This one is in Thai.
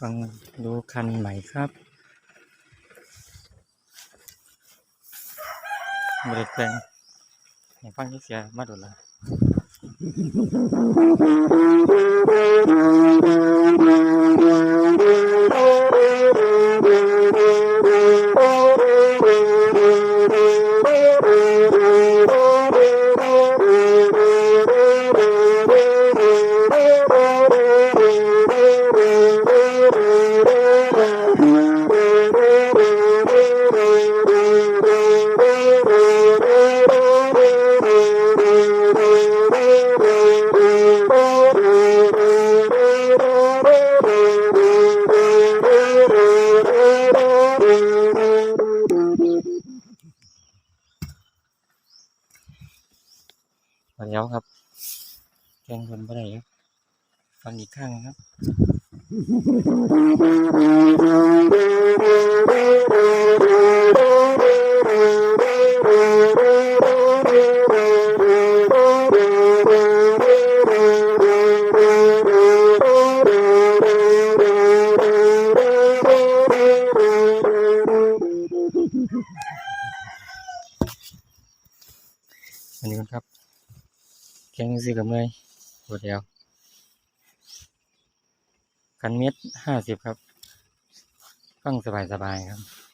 ฟังดูคันใหม่ครับบริแปลงฟังที่เสียมาดูละ มาแล้วครับแกงคนบ่ได้ครับฟังอีกข้างครับอันนี้ครับ แกงซื้อกับเมยหมดแล้วกันเม็ดห้าสิบครับฟังสบายสบายๆครับ